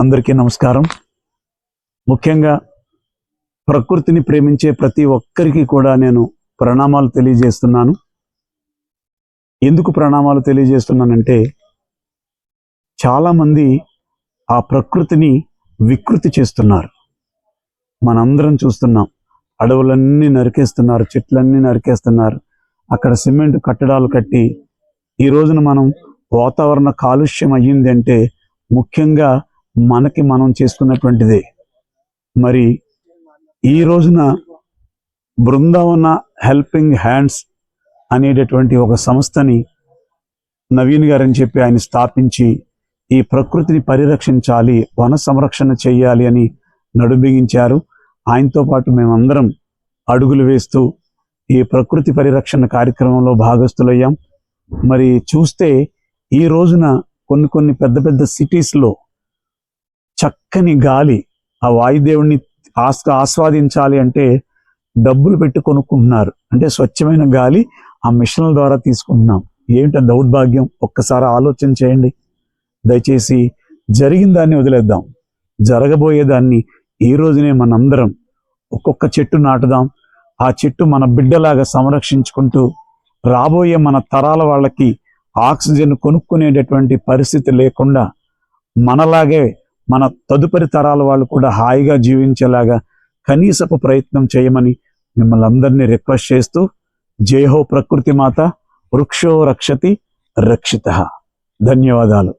అందరికీ నమస్కారం. ముఖ్యంగా ప్రకృతిని ప్రేమించే ప్రతి ఒక్కరికి కూడా నేను ప్రణామాలు తెలియజేస్తున్నాను. ఎందుకు ప్రణామాలు తెలియజేస్తున్నానంటే చాలామంది ఆ ప్రకృతిని వికృతి చేస్తున్నారు. మనందరం చూస్తున్నాం. అడవులన్నీ నరికేస్తున్నారు చెట్లన్నీ నరికేస్తున్నారు. అక్కడ సిమెంట్ కట్టడాలు కట్టి ఈ రోజున మనం వాతావరణ కాలుష్యం అయ్యిందంటే ముఖ్యంగా మనకి మనం చేసుకున్నటువంటిదే. మరి ఈ రోజున బృందావన హెల్పింగ్ హ్యాండ్స్ అనేటటువంటి ఒక సంస్థని నవీన్ గారని చెప్పి ఆయన స్థాపించి ఈ ప్రకృతిని పరిరక్షించాలి వన సంరక్షణ చేయాలి అని నడుబిగించారు. ఆయనతో పాటు మేమందరం అడుగులు వేస్తూ ఈ ప్రకృతి పరిరక్షణ కార్యక్రమంలో భాగస్థులయ్యాం. మరి చూస్తే ఈ రోజున కొన్ని కొన్ని పెద్ద పెద్ద సిటీస్లో చక్కని గాలి ఆ వాయుదేవుణ్ణి ఆస్ ఆస్వాదించాలి అంటే డబ్బులు పెట్టి కొనుక్కుంటున్నారు. అంటే స్వచ్ఛమైన గాలి ఆ మిషన్ల ద్వారా తీసుకుంటున్నాం. ఏంటో దౌర్భాగ్యం? ఒక్కసారి ఆలోచన చేయండి. దయచేసి జరిగిన దాన్ని వదిలేద్దాం. జరగబోయేదాన్ని ఈ రోజునే మనందరం ఒక్కొక్క చెట్టు నాటుదాం. ఆ చెట్టు మన బిడ్డలాగా సంరక్షించుకుంటూ రాబోయే మన తరాల వాళ్ళకి ఆక్సిజన్ కొనుక్కునేటటువంటి పరిస్థితి లేకుండా మనలాగే మన తదుపరి తరాల వాళ్ళు కూడా హాయిగా జీవించేలాగా కనీసపు ప్రయత్నం చేయమని మిమ్మల్ని అందరినీ రిక్వెస్ట్ చేస్తూ జయహో ప్రకృతి మాత వృక్షో రక్షతి రక్షిత. ధన్యవాదాలు.